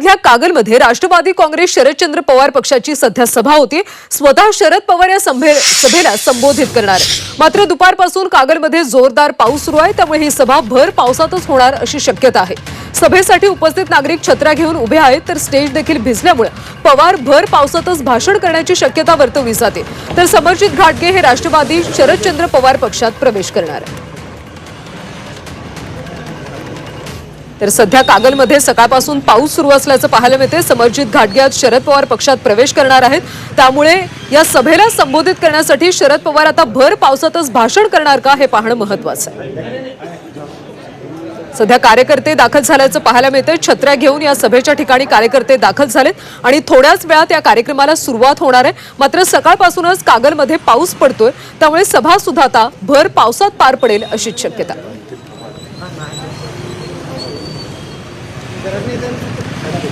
मधल्या कागलमध्ये राष्ट्रवादी काँग्रेस शरदचंद्र पवार पक्षाची सध्या सभा होती. स्वतः शरद पवार या संभे- सभेला संबोधित करणार. आहे. मात्र दुपारपासून कागलमध्ये जोरदार पाऊस सुरू आहे त्यामुळे ही सभा भर पावसातच होणार अशी शक्यता आहे. सभेसाठी उपस्थित नागरिक छत्र्या घेऊन उभे आहेत तर स्टेज देखील भिजल्यामुळे पवार भर पावसातच भाषण करण्याची शक्यता वर्तवली जाते. तर समरजित घाटगे हे राष्ट्रवादी शरदचंद्र पवार पक्षात प्रवेश करणार. आहे तर सध्या कागलमध्ये सकाळपासून पाऊस सुरू असल्याचं पाहायला मिळते. समरजित घाटग्यात शरद पवार पक्षात प्रवेश करणार आहेत. त्यामुळे या सभेला संबोधित करण्यासाठी शरद पवार आता भर पावसातच भाषण करणार का हे पाहणं महत्वाचं आहे. सध्या कार्यकर्ते दाखल झाल्याचं पाहायला मिळतंय. छत्र्या घेऊन या सभेच्या ठिकाणी कार्यकर्ते दाखल झालेत आणि थोड्याच वेळात या कार्यक्रमाला सुरुवात होणार आहे. मात्र सकाळपासूनच कागलमध्ये पाऊस पडतोय. त्यामुळे सभा सुद्धा आता भर पावसात पार पडेल अशीच शक्यता.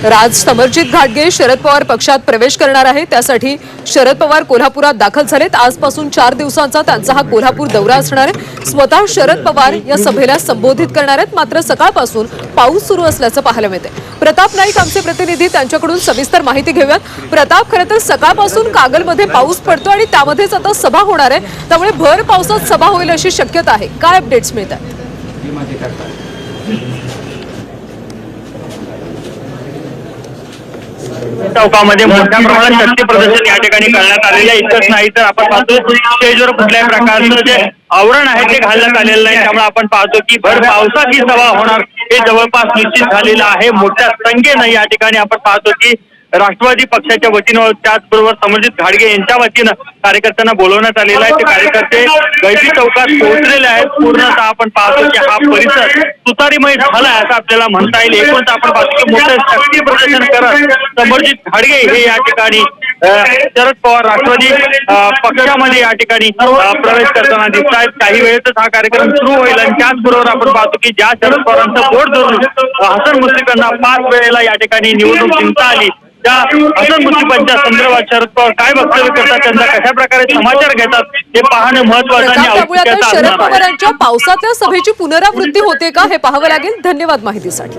तर आज समरजित घाटगे शरद पवार पक्षात प्रवेश करणार आहे त्यासाठी शरद पवार कोल्हापुरात दाखल झालेत. आजपासून चार दिवसांचा त्यांचा हा कोल्हापूर दौरा असणार आहे. स्वतः शरद पवार या सभेला संबोधित करणार आहेत. मात्र सकाळपासून पाऊस सुरू असल्याचं पाहायला मिळते प्रताप नाईक आमचे प्रतिनिधी त्यांच्याकडून सविस्तर माहिती घेऊयात. प्रताप खरं तर सकाळपासून कागलमध्ये पाऊस पडतो आणि त्यामध्येच आता सभा होणार आहे. त्यामुळे भर पावसात सभा होईल अशी शक्यता आहे. काय अपडेट्स मिळतात? चौकामध्ये मोठ्या प्रमाणात शक्ती प्रदर्शन या ठिकाणी करण्यात आलेलं आहे. इतकंच नाही तर आपण पाहतो स्टेजवर कुठल्याही प्रकारचं जे आवरण आहे ते घालण्यात आलेलं नाही. त्यामुळे आपण पाहतो की भर पावसात ही सभा होणार. हे जवळपास निश्चित झालेलं आहे. मोठ्या संख्येनं या ठिकाणी आपण पाहतो की राष्ट्रवादी पक्षाच्या वतीनं त्याचबरोबर समरजित घाडगे यांच्या वतीनं कार्यकर्त्यांना बोलवण्यात आलेलं आहे. ते कार्यकर्ते गैबी चौकात पोहोचलेले आहेत. पूर्णतः आपण पाहतो की हा परिसर तुतारीमय झाला असं आपल्याला म्हणता येईल. एकूणच आपण पाहतो की मोठं शक्ती प्रदर्शन करत समरजित घाडगे हे या ठिकाणी शरद पवार राष्ट्रवादी पक्षामध्ये या ठिकाणी प्रवेश करताना दिसत आहेत. काही वेळेतच हा कार्यक्रम सुरू होईल आणि त्याचबरोबर आपण पाहतो की ज्या शरद पवारांचं बोट धरून हसन मुश्रीफांना पाच वेळेला या ठिकाणी निवडणूक जिंकता आली. त्या हसन मुश्रीफांच्या संदर्भात शरद पवार काय वक्तव्य करतात त्यांचा कशा प्रकारे समाचार घेतात हे पाहणं महत्वाचं शरद पवारांच्या पावसातल्या सभेची पुनरावृत्ती होते का हे पाहावं लागेल. धन्यवाद माहितीसाठी.